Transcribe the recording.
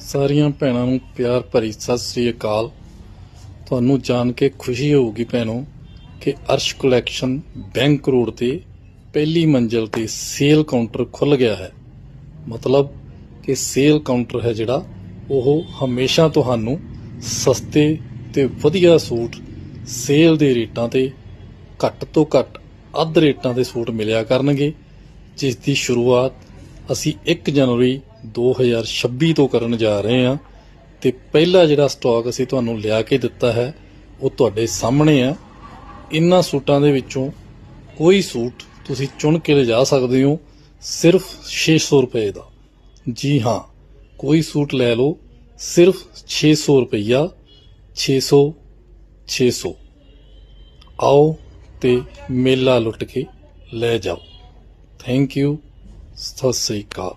ਸਾਰੀਆਂ ਭੈਣਾਂ ਨੂੰ ਪਿਆਰ ਭਰੀ ਸਤਿ ਸ੍ਰੀ ਅਕਾਲ। ਤੁਹਾਨੂੰ ਜਾਣ ਕੇ ਖੁਸ਼ੀ ਹੋਊਗੀ ਭੈਣੋ ਕਿ ਅਰਸ਼ ਕਲੈਕਸ਼ਨ ਬੈਂਕ ਰੋਡ ਤੇ ਪਹਿਲੀ ਮੰਜ਼ਲ ਤੇ ਸੇਲ ਕਾਊਂਟਰ ਖੁੱਲ ਗਿਆ ਹੈ। ਮਤਲਬ ਕਿ ਸੇਲ ਕਾਊਂਟਰ ਹੈ ਜਿਹੜਾ, ਉਹ ਹਮੇਸ਼ਾ ਤੁਹਾਨੂੰ ਸਸਤੇ ਤੇ ਵਧੀਆ ਸੂਟ ਸੇਲ ਦੇ ਰੇਟਾਂ ਤੇ ਘੱਟ ਤੋਂ ਘੱਟ ਅੱਧ ਰੇਟਾਂ ਦੇ ਸੂਟ ਮਿਲਿਆ ਕਰਨਗੇ, ਜਿਸ ਦੀ ਸ਼ੁਰੂਆਤ ਅਸੀਂ 1 ਜਨਵਰੀ 2026 ਤੋਂ ਕਰਨ ਜਾ ਰਹੇ ਹਾਂ ਤੇ ਪਹਿਲਾ ਜਿਹੜਾ ਸਟਾਕ ਅਸੀਂ ਤੁਹਾਨੂੰ ਲਿਆ ਕੇ ਦਿੱਤਾ ਹੈ, ਉਹ ਤੁਹਾਡੇ ਸਾਹਮਣੇ ਆ ਇਨ੍ਹਾਂ ਸੂਟਾਂ ਦੇ ਵਿੱਚੋਂ ਕੋਈ ਸੂਟ ਤੁਸੀਂ ਚੁਣ ਕੇ ਲਿਜਾ ਸਕਦੇ ਹੋ, ਸਿਰਫ 600 ਰੁਪਏ ਦਾ। ਜੀ ਹਾਂ, ਕੋਈ ਸੂਟ ਲੈ ਲਓ, ਸਿਰਫ 600 ਰੁਪਈਆ 600 600 ਆਓ ਤੇ ਮੇਲਾ ਲੁੱਟ ਕੇ ਲੈ ਜਾਓ। Thank you Sat Sri Akal